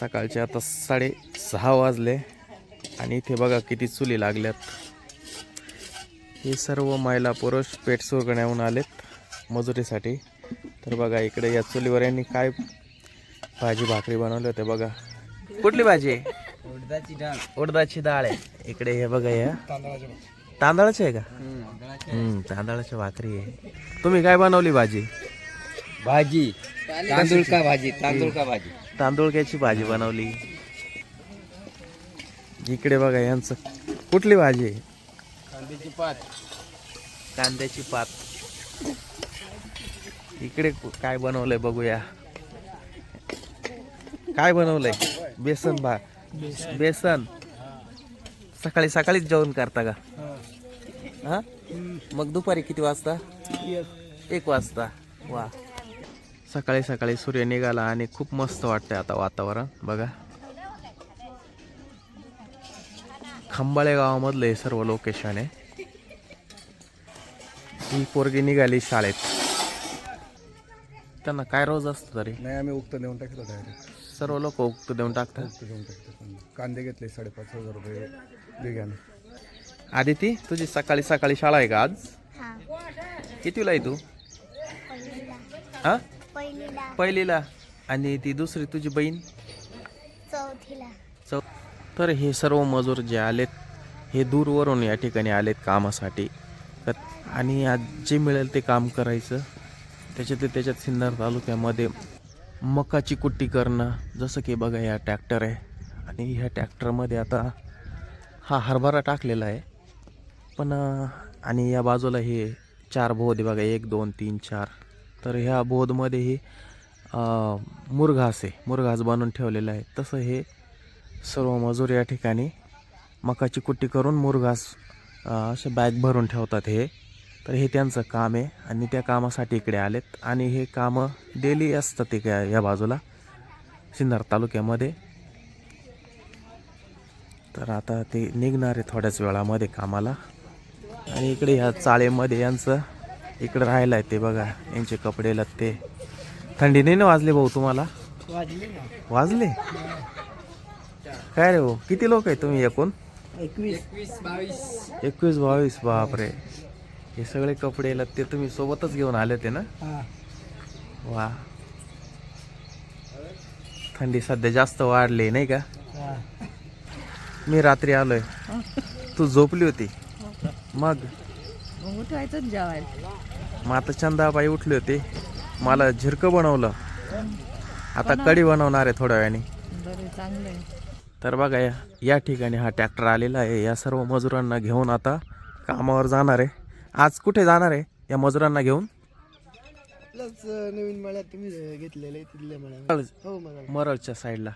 सकाळचे आता साडे सहा वाजले. आणि इथे बघा किती चुली लागल्यात. हे सर्व महिला पुरुष पेट सुरगण्याहून आलेत मजुरीसाठी. तर बघा इकडे या चुलीवर यांनी काय भाजी भाकरी बनवली होते बघा. कुठली भाजी? आहे उडदाची डाळ. उडदाची डाळ आहे. इकडे हे बघा या. तांदळाची आहे का? हम्म तांदळाची. भाकरी आहे. तुम्ही काय बनवली भाजी? भाजी. तांदूळ का भाजी तांदूळ का भाजी. तांदूळक्याची भाजी बनवली. इकडे बघा यांचं. कुठली भाजी आहे? कांद्याची पात. कांद्याची पात. इकडे काय बनवलंय बघूया. काय बनवलंय? बेसन भा बेसन. सकाळी सकाळीच जेवण करता का? हा. मग दुपारी किती वाजता? एक वाजता. वा. सकाळी सकाळी सूर्य निघाला आणि खूप मस्त वाटतंय आता वातावरण बघा. खंबाळे गावामधलं हे सर्व लोकेशन आहे. ही पोरगी निघाली शाळेत. त्यांना काय रोज असतं तरी? नाही आम्ही उक्त देऊन टाकतो डायरेक्ट सर्व लोक उक्त देऊन टाकतात? उक्त देऊन टाकतो कांदे घेतले साडेपाच हजार रुपये बिघ्याने आदिती तुझी सकाळी सकाळी शाळा आहे का आज? हा. कितीला आहे तू? हा? पहिलीला आणि ती दुसरी तुझी बहीण? चौथीला. चौ तर हे सर्व मजूर जे आलेत हे दूरवरून या ठिकाणी आलेत कामासाठी. आणि आज जे मिळेल ते काम करायचं. त्याच्यात त्याच्यात सिन्नर तालुक्यामध्ये मकाची कुट्टी करणं. जसं की बघा या ट्रॅक्टर आहे. आणि ह्या ट्रॅक्टरमध्ये आता हा हरभरा टाकलेला आहे. पण आणि या बाजूला हे चार बोध बघा एक दोन तीन चार. तर ह्या बोधमध्ये हे अं, मुरघास आहे मुरघास बनवून ठेवलेला आहे. तसं हे सर्व मजूर या ठिकाणी मकाची कुट्टी करून मुरघास असे बॅग भरून ठेवतात हे. तर हे त्यांचं काम आहे आणि त्या कामासाठी इकडे आलेत. आणि हे कामं डेली असतात ते या या बाजूला सिन्नर तालुक्यामध्ये. तर आता ते निघणार आहे थोड्याच वेळामध्ये कामाला. आणि इकडे ह्या चाळेमध्ये यांचं इकडं राहिलं आहे ते बघा यांचे कपडे लत्ते. थंडी नाही ना वाजले भाऊ तुम्हाला? वाजले काय रे भाऊ किती लोक आहे तुम्ही एकूण? एकवीस. एकवीस बावीस. एकवीस बावीस बापरे. हे सगळे कपडे लत्ते तुम्ही सोबतच घेऊन आले ते ना? वा. थंडी सध्या जास्त वाढली नाही का? मी रात्री आलोय. तू झोपली होती? मग? उठवायचं जेवायला. मग आता चंदाबाई उठली होती. मला झिरकं बनवलं. आता कढी बनवणार आहे थोड्या वेळाने. बरं चांगलं आहे. तर बघा या या ठिकाणी हा ट्रॅक्टर आलेला आहे. या सर्व मजुरांना घेऊन आता कामावर जाणार आहे. आज कुठे जाणार आहे या मजुरांना घेऊन? नवीन मळ्यात तुम्ही घेतलेले मळ्या हो मरळच्या साईडला.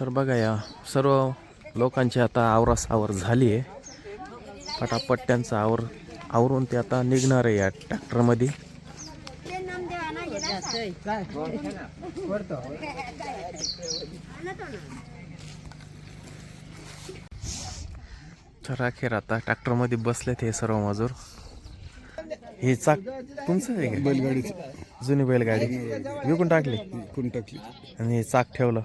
तर बघा या सर्व लोकांची आता आवरासावर झाली आहे. पटापट त्यांचं आवर आवरून ते आता निघणार आहे या ट्रॅक्टरमध्ये. काय तर अखेर आता ट्रॅक्टरमध्ये बसलेत हे सर्व मजूर. हे चाक तुमचं आहे का? बैलगाडीची. जुनी बैलगाडी. विकून टाकली? कोण टाकली. आणि हे चाक ठेवलं.